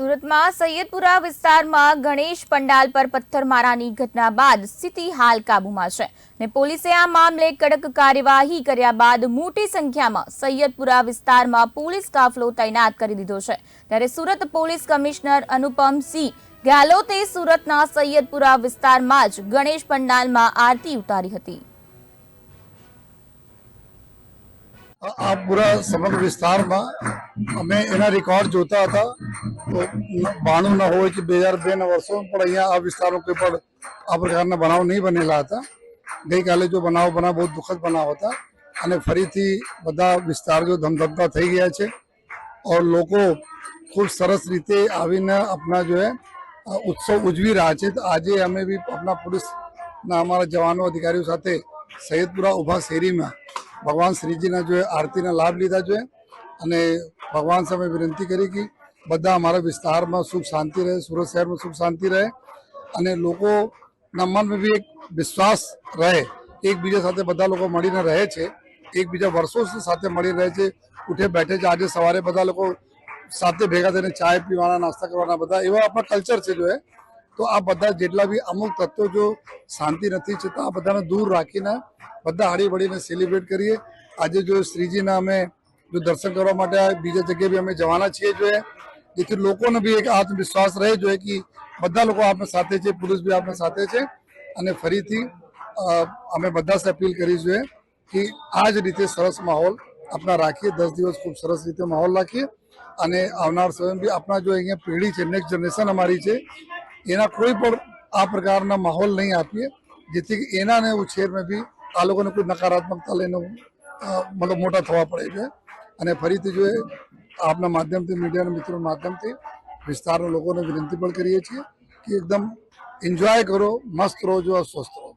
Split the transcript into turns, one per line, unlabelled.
સુરતમાં સૈયદપુરા વિસ્તારમાં ગણેશ પંડાલ પર પથ્થરમારાની ઘટના બાદ સ્થિતિ હાલ કાબૂમાં છે ને પોલીસે આ મામલે કડક કાર્યવાહી કર્યા બાદ મોટી સંખ્યામાં સૈયદપુરા વિસ્તારમાં પોલીસ કાફલો તૈનાત કરી દીધો છે. ત્યારે સુરત પોલીસ કમિશનર અનુપમસિંહ ગેહલોતે સુરતના સૈયદપુરા વિસ્તારમાં જ ગણેશ પંડાલમાં આરતી ઉતારી હતી.
આ પૂરા સમગ્ર વિસ્તારમાં અમે એના રેકોર્ડ જોતા હતા. તો બાણું ન હોય કે બે હજાર બે ના વર્ષો પણ અહીંયા આ વિસ્તારમાં કોઈ પણ આ પ્રકારના બનાવ નહીં બનેલા હતા. ગઈકાલે જો બનાવ બનાવ બહુ દુઃખદ બનાવ હતા. અને ફરીથી બધા વિસ્તાર જો ધમધમતા થઈ ગયા છે ઓર લોકો ખૂબ સરસ રીતે આવીને આપણા જો ઉત્સવ ઉજવી રહ્યા છે. આજે અમે બી આપણા પોલીસના અમારા જવાનો અધિકારીઓ સાથે સૈયદપુરા ઊભા શેરીમાં ભગવાન શ્રીજીના જો આરતીના લાભ લીધા જોઈએ અને ભગવાન સામે વિનંતી કરી કે બધા અમારા વિસ્તારમાં સુખ શાંતિ રહે, સુરત શહેરમાં સુખ શાંતિ રહે અને લોકોના મનમાં બી એક વિશ્વાસ રહે. એકબીજા સાથે બધા લોકો મળીને રહે છે. એકબીજા વર્ષો સાથે મળી રહે છે. ઉઠે બેઠે છે. આજે સવારે બધા લોકો સાથે ભેગા થઈને ચાય પીવાના, નાસ્તા કરવાના, બધા એવા આપણા કલ્ચર છે જો એ. તો આ બધા જેટલા બી અમુક તત્વો જો શાંતિ નથી છે તો આ બધાને દૂર રાખીને બધા હળી વળીને સેલિબ્રેટ કરીએ. આજે જો શ્રીજીના અમે જો દર્શન કરવા માટે બીજા જગ્યાએ બી અમે જવાના છીએ જોઈએ. જેથી લોકોને બી એક આત્મવિશ્વાસ રહે જોઈએ કે બધા લોકો આપણે સાથે છે, પુરુષ બી આપણે સાથે છે. અને ફરીથી અમે બધા અપીલ કરી જોઈએ કે આ જ રીતે સરસ માહોલ આપણા રાખીએ. દસ દિવસ ખૂબ સરસ રીતે માહોલ રાખીએ. અને આવનાર સમય બી આપણા જો અહીંયા પેઢી છે નેક્સ્ટ જનરેશન અમારી છે, એના કોઈ પણ આ પ્રકારના માહોલ નહીં આપીએ. જેથી એનાને ઉછેરમાં બી આ લોકોને કોઈ નકારાત્મકતા લઈને મતલબ મોટા થવા પડે છે. અને ફરીથી જો આપના માધ્યમથી, મીડિયાના મિત્રોના માધ્યમથી વિસ્તારના લોકોને વિનંતી પણ કરીએ છીએ કે એકદમ એન્જોય કરો, મસ્ત રહો જો સ્વસ્થ રહો.